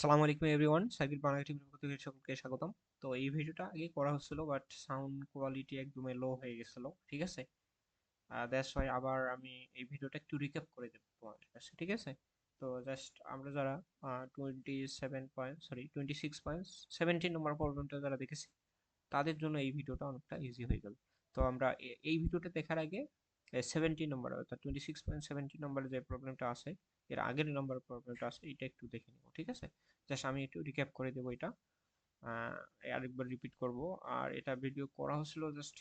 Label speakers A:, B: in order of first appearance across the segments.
A: সালামু আলাইকুম everyone circuit Bangla টিভির পক্ষ থেকে সকলকে স্বাগতম। তো এই ভিডিওটা আগে করা হচ্ছিল বাট সাউন্ড কোয়ালিটি একদমই লো হয়ে গেছিল, ঠিক আছে? দ্যাটস ওয়াই আবার আমি এই ভিডিওটা একটু রিক্যাপ করে দেবো তোমাদের কাছে, ঠিক আছে? তো জাস্ট আমরা যারা twenty seven point sorry twenty six point seventeen number প্রবলেমটা যারা দেখেছি, তাদের জন্য এই ভিডিওটা অনেকটা ইজি হয়ে গেল। তো আমরা এই ভিডিওটা দেখার আগে সেভেন্টি নম্বর অর্থাৎ টোয়েন্টি সিক্স পয়েন্ট সেভেন্টি নম্বরে যে প্রবলেমটা আছে, এর আগের নম্বর প্রবলেমটা আছে এটা একটু দেখে নেব, ঠিক আছে? জাস্ট আমি একটু রিক্যাপ করে দেবো এটা। আরেকবার রিপিট করব। আর এটা ভিডিও করা হচ্ছিল জাস্ট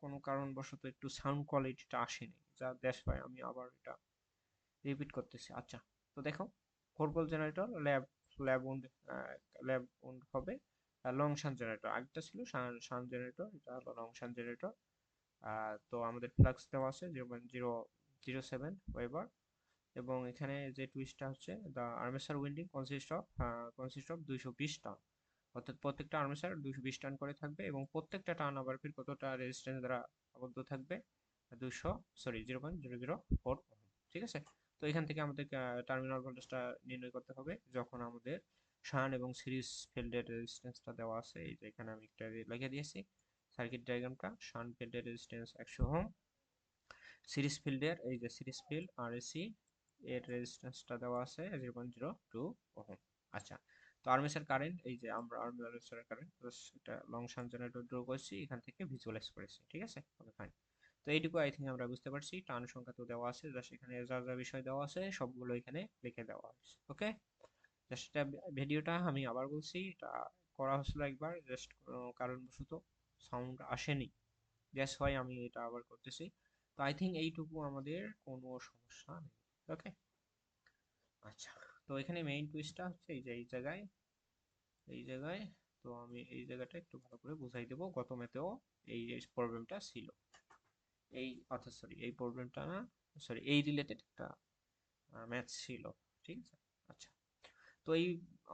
A: কোনো কারণবশত একটু সাউন্ড কোয়ালিটিটা আসেনি, যা দেশ পায় আমি আবার এটা রিপিট করতেছি। আচ্ছা তো দেখো four pole generator lap lap wound lap wound হবে। লং শান জেনারেটর আগেরটা ছিল শান জেনারেটর এটা হলো লং শান জেনারেটর তো আমাদের ফ্লাক্স দেওয়া আছে zero point zero zero seven weber এবং এখানে যে টুইস্টটা হচ্ছে the armature winding consist of consist of দুইশো বিশ টান অর্থাৎ প্রত্যেকটা আর্মেসার দুইশো বিশ টান করে থাকবে এবং প্রত্যেকটা টান আবার ফির কতটা রেজিস্ট্যান্স দ্বারা আবদ্ধ থাকবে? দুশো sorry zero point zero zero four ঠিক আছে? তো এখান থেকে আমাদের টার্মিনাল ভোল্টেজটা নির্ণয় করতে হবে। যখন আমাদের শান এবং সিরিজ ফিল্ডের রেজিস্ট্যান্সটা দেওয়া আছে, এই যে এখানে আমি একটা লিখে দিয়েছি। সার্কিট ডায়াগ্রামটা শান ফিল্ডের রেজিস্ট্যান্স একশো হোম সিরিজ ফিল্ডের, এই যে সিরিজ ফিল্ড আর এসি এর রেজিস্ট্যান্সটা দেওয়া আছে zero point zero two ohm আচ্ছা তো আর্মেচার কারেন্ট এই যে আমরা আর্মেচার কারেন্ট এটা লং শান জেনারেটর ড্র করেছি, এখান থেকে ভিজুয়ালাইজ করেছি, ঠিক আছে? ওকে ফাইন তো এইটুকু আই থিঙ্ক আমরা বুঝতে পারছি, টান সংখ্যা তো দেওয়া আছে জাস্ট এখানে যা যা বিষয় দেওয়া আছে, সবগুলো এখানে লিখে দেওয়া আছে ওকে জাস্ট এটা ভিডিওটা আমি আবার বলছি, এটা করা হচ্ছিল একবার জাস্ট কারণবশত সাউন্ড আসেনি। গ্যাস হয় আমি এটা আবার করতেছি। তো আই থিঙ্ক এইটুকু আমাদের কোনো সমস্যা নেই। ওকে আচ্ছা তো এখানে মেইন টুইস্টটা হচ্ছে এই যে, এই জায়গায় এই জায়গায়, তো আমি এই জায়গাটা একটু ভালো করে বুঝাই দেবো। গত মেতেও এই প্রবলেমটা ছিল। এই অর্থাৎ সরি এই প্রবলেমটা না সরি এই রিলেটেড একটা ম্যাথ ছিল, ঠিক আছে? আচ্ছা তো এই,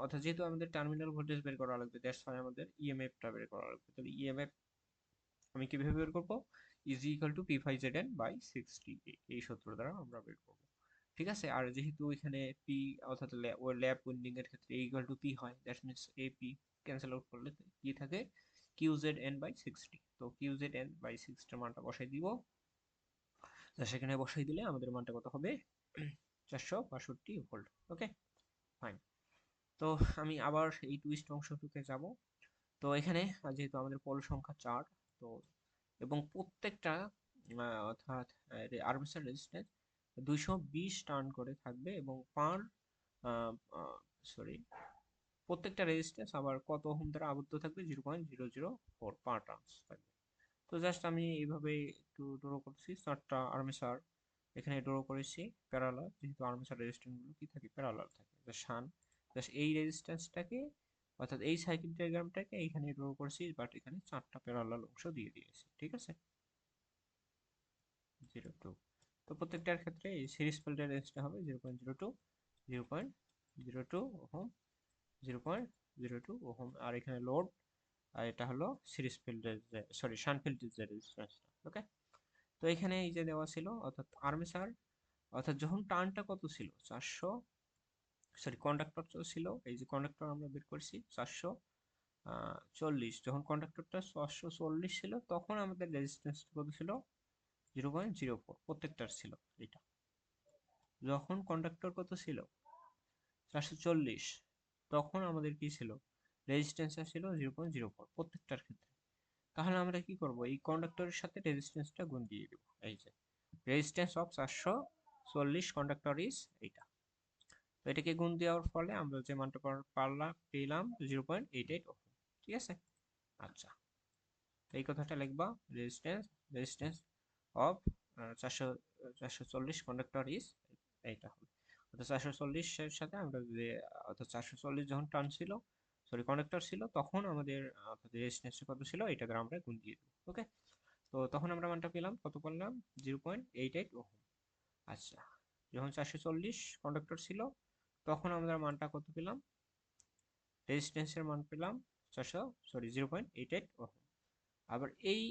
A: অর্থাৎ যেহেতু আমাদের টার্মিনাল ভোল্টেজ বের করা লাগবে দ্যাটস ওয়াই আমাদের ইএমএফটা বের করা লাগবে। তাহলে ইএমএফ আমি কীভাবে বের করব? Is equal to P phi Z N by sixty এই সূত্র দ্বারা আমরা বের করব। ঠিক আছে? আর যেহেতু এখানে পি অর্থাৎ ওই ল্যাব উইন্ডিং এর ক্ষেত্রে ইকুয়াল টু পি হয় that means A P cancel out করলে কি থাকে Q Z N by sixty তো কিউ জেড এন বাই সিক্সটির মানটা বসাই দিব। সেখানে বসাই দিলে আমাদের মানটা কত হবে? চারশো বাষট্টি ভোল্ট ওকে ফাইন তো আমি আবার এই টুইস্ট অংশটুকে যাব। তো এখানে যেহেতু আমাদের পোল সংখ্যা চার, তো এবং প্রত্যেকটা অর্থাৎ আর্মেচার রেজিস্ট্যান্স দুইশো বিশ টার্ন করে থাকবে এবং পার সরি প্রত্যেকটা রেজিস্ট্যান্স আবার কত ওহম দ্বারা আবদ্ধ থাকবে? Zero point zero zero four per turns থাকবে। তো জাস্ট আমি এইভাবে একটু ড্র করছি। চারটা আর্মেচার এখানে ড্র করেছি প্যারালাল যেহেতু আর্মেচার রেজিস্ট্যান্সগুলো কি থাকে? প্যারালাল থাকে। শান জাস্ট এই রেজিস্ট্যান্সটাকে অর্থাৎ এই সাইকেল ডায়াগ্রামটাকে এইখানে ড্র করছি বাট এখানে চারটা প্যারালাল অংশ দিয়ে দিয়েছি। ঠিক আছে? জিরো টু তো প্রত্যেকটার ক্ষেত্রে এই সিরিজ ফিল্ডের রেঞ্জটা হবে zero point zero two zero point zero two ohm zero point zero two ohm. আর এখানে লোড আর এটা হলো সিরিজ ফিল্ডের সরি শান ফিল্ডের যে রেজিস্ট্যান্সটা ওকে তো এখানে এই যে দেওয়া ছিল, অর্থাৎ আর্মেচার অর্থাৎ যখন টার্নটা কত ছিল? চারশো সরি কন্ডাক্টর ছিল, এই যে কন্ডাক্টর আমরা বের করছি, চারশো চল্লিশ। যখন কন্ডাক্টরটা চারশো চল্লিশ ছিল, তখন আমাদের রেজিস্ট্যান্স কত ছিল? জিরো পয়েন্ট জিরো ফোর, প্রত্যেকটার ছিল এটা। যখন কন্ডাক্টর কত ছিল? চারশো চল্লিশ। তখন আমাদের কি ছিল? রেজিস্ট্যান্সটা ছিল জিরো পয়েন্ট জিরো ফোর, প্রত্যেকটার ক্ষেত্রে। তাহলে আমরা কি করব? এই কন্ডাক্টরের সাথে রেজিস্ট্যান্সটা গুণ দিয়ে দেবো। এই যে রেজিস্ট্যান্স অফ চারশো চল্লিশ কন্ডাক্টর ইজ এইটা। তো এটাকে গুণ দেওয়ার ফলে আমরা যে মানটা পারলাম, পেলাম জিরো পয়েন্ট এইট এইট ঠিক আছে? আচ্ছা। এই কথাটা লিখবা রেজিস্ট্যান্স রেজিস্ট্যান্স অফ চারশো চারশো চল্লিশ কন্ডাক্টর ইজ এইটা হবে। অর্থাৎ চারশো চল্লিশের সাথে আমরা অর্থাৎ চারশো চল্লিশ যখন টার্ন ছিল সরি কন্ডাক্টর ছিল, তখন আমাদের, অর্থাৎ রেজিস্ট্যান্সটা কত ছিল এটা দ্বারা আমরা গুণ দিয়ে দেবো ওকে তো তখন আমরা মানটা পেলাম, কত করলাম zero point eight eight ohm. আচ্ছা যখন চারশো চল্লিশ কন্ডাক্টর ছিল, তখন আমরা মানটা কত পেলাম? রেজিস্ট্যান্সের মান পেলাম চারশো sorry zero point eight eight ohm. আবার এই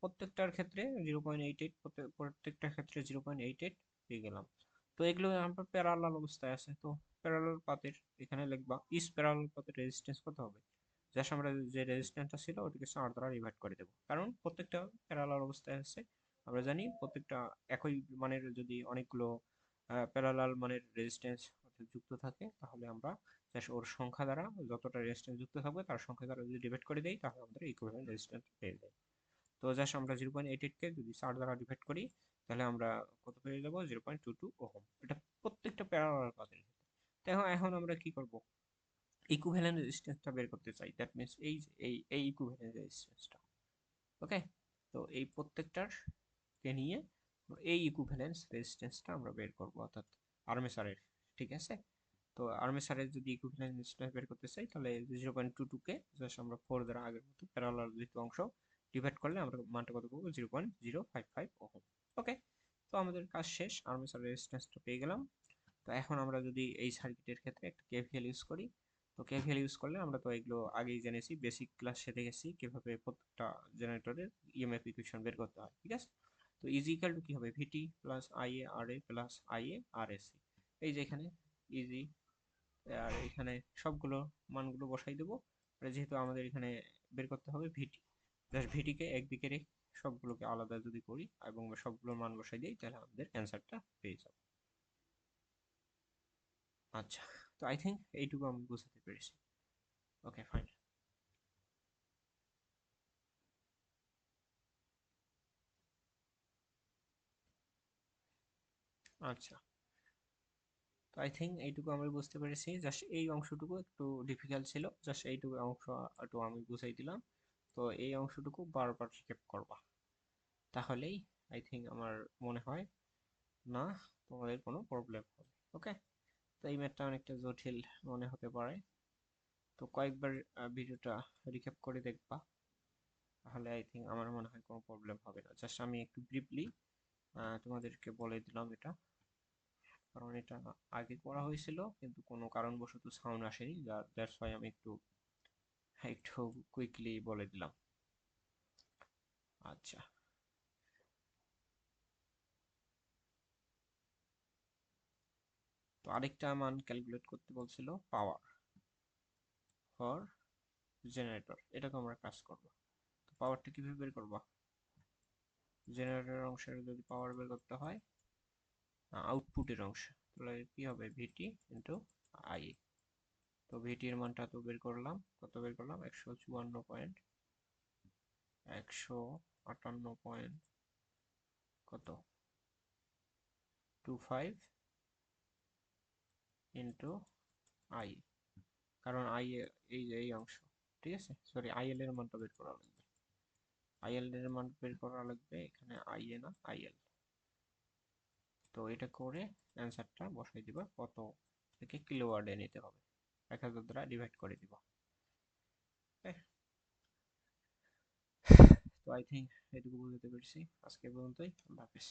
A: প্রত্যেকটার ক্ষেত্রে জিরো পয়েন্ট এইট এইট প্রত্যেকটার ক্ষেত্রে জিরো পয়েন্ট এইট এইট পেয়ে গেলাম। তো এগুলো আমরা প্যারালাল অবস্থায় আছে। তো প্যারালাল পাথের এখানে লিখবা ইস প্যারালাল পাথের রেজিস্ট্যান্স কত হবে? জাস্ট আমরা যে রেজিস্ট্যান্সটা ছিল ওটাকে চার দ্বারা ডিভাইড করে দেবো। কারণ প্রত্যেকটা প্যারালাল অবস্থায় আছে। আমরা জানি প্রত্যেকটা একই মানের যদি অনেকগুলো প্যারালাল মানের রেজিস্ট্যান্স যুক্ত থাকে, তাহলে আমরা জাস্ট ওর সংখ্যা দ্বারা যতটা রেজিস্ট্যান্স যুক্ত থাকবে, তার সংখ্যা দ্বারা যদি ডিভাইড করে দেই, তাহলে আমাদের ইকুইভ্যালেন্ট রেজিস্ট্যান্স পেয়ে যাই তো জাস্ট আমরা জিরো পয়েন্ট এইট এইটকে যদি চার দ্বারা ডিভাইড করি, তাহলে আমরা কত পেয়ে যাব? Zero point two two ohm. এটা প্রত্যেকটা প্যারালাল পাথের তো এখন আমরা কি করব? ইকুইভ্যালেন্ট রেজিস্ট্যান্সটা বের করতে চাই। দ্যাট মিন্স এই এই এই ইকুইভ্যালেন্ট রেজিস্ট্যান্সটা ওকে তো এই প্রত্যেকটার কে নিয়ে এই ইকুইভ্যালেন্স রেজিস্ট্যান্সটা আমরা বের করব, অর্থাৎ আর্মেচারের ঠিক আছে? তো আর্মি আর্মেচারের যদি ইকুইভ্যালেন্ট রেজিস্ট্যান্স বের করতে চাই, তাহলে জিরো পয়েন্ট টু জাস্ট আমরা ফোর দ্বারা আগের মতো প্যারালাল দ্বিতীয় অংশ ডিভাইড করলে আমরা মানটা কত পাবো? Zero point zero five five ohm okay তো আমাদের কাজ শেষ আর্মি আর্মেচার রেজিস্ট্যান্সটা পেয়ে গেলাম। তো এখন আমরা যদি এই সার্কিটের ক্ষেত্রে একটা কেভিএল ইউজ করি, তো কেভিএল ইউজ করলে আমরা তো এগুলো আগেই জেনেছি বেসিক ক্লাসে দেখেছি কীভাবে প্রত্যেকটা জেনারেটরের ইএমএফ ইকুয়েশন বের করতে হয়, ঠিক আছে? তো ইজি ইকাল টু কি হবে? V T plus I A R A plus I A R এই যে এখানে ইজি আর এখানে সবগুলো মানগুলো বসাই দেবো। যেহেতু আমাদের এখানে বের করতে হবে ভিটি জাস্ট ভিটিকে একদিকে রেখে সবগুলোকে আলাদা যদি করি এবং সবগুলোর মান বসাই দিই, তাহলে আমাদের অ্যান্সারটা পেয়ে যাব। আচ্ছা তো আই থিঙ্ক এইটুকু আমি বুঝতে পেরেছি। ওকে ফাইন আচ্ছা। তো আই থিঙ্ক এইটুকু আমি বুঝতে পেরেছি। জাস্ট এই অংশটুকু একটু ডিফিকাল্ট ছিল। জাস্ট এইটুকু অংশ একটু আমি বুঝাই দিলাম। তো এই অংশটুকু বারবার রিকেপ করবা। তাহলেই আই থিঙ্ক আমার মনে হয় না তোমাদের কোনো প্রবলেম হবে। ওকে তো এই ম্যাথটা অনেকটা জটিল মনে হতে পারে। তো কয়েকবার ভিডিওটা রিক্যাপ করে দেখবা। তাহলে আই থিঙ্ক আমার মনে হয় কোনো প্রবলেম হবে না। জাস্ট আমি একটু ব্রিফলি তোমাদেরকে বলে দিলাম এটা। কারণ এটা আগে করা হয়েছিল, কিন্তু কোনো কারণবশত সাউন্ড আসেনি দ্যাটস ওয়াই আমি একটু একটু কুইকলি বলে দিলাম। আচ্ছা। তো আরেকটা মান ক্যালকুলেট করতে বলছিল পাওয়ার ফর জেনারেটর এটাকে আমরা কাজ করব। তো পাওয়ারটা কীভাবে বের করবা? জেনারেটর অংশের যদি পাওয়ার বের করতে হয় আউটপুটের অংশ। তাহলে কি হবে? ভিটি ইন্টু আই তো ভিটির মানটা তো বের করলাম। কত বের করলাম? একশো চুয়ান্ন পয়েন্ট। একশো আটান্ন পয়েন্ট কত? টু ফাইভ ইন্টু আই কারণ আই এই যে এই অংশ। ঠিক আছে? সরি আইএল এর মানটা বের করা লাগবে। আইএল এর মান বের করা লাগবে। এখানে আই এ না আইএল তো এটা করে অ্যান্সারটা বসাই দিবা কত থেকে কিলো কিলোওয়ার্ডে নিতে হবে। এক হাজার দ্বারা ডিভাইড করে দিব। তো আই থিঙ্ক এটুকু বুঝতে পেরেছি। আজকে পর্যন্তই। আল্লাহ হাফিজ।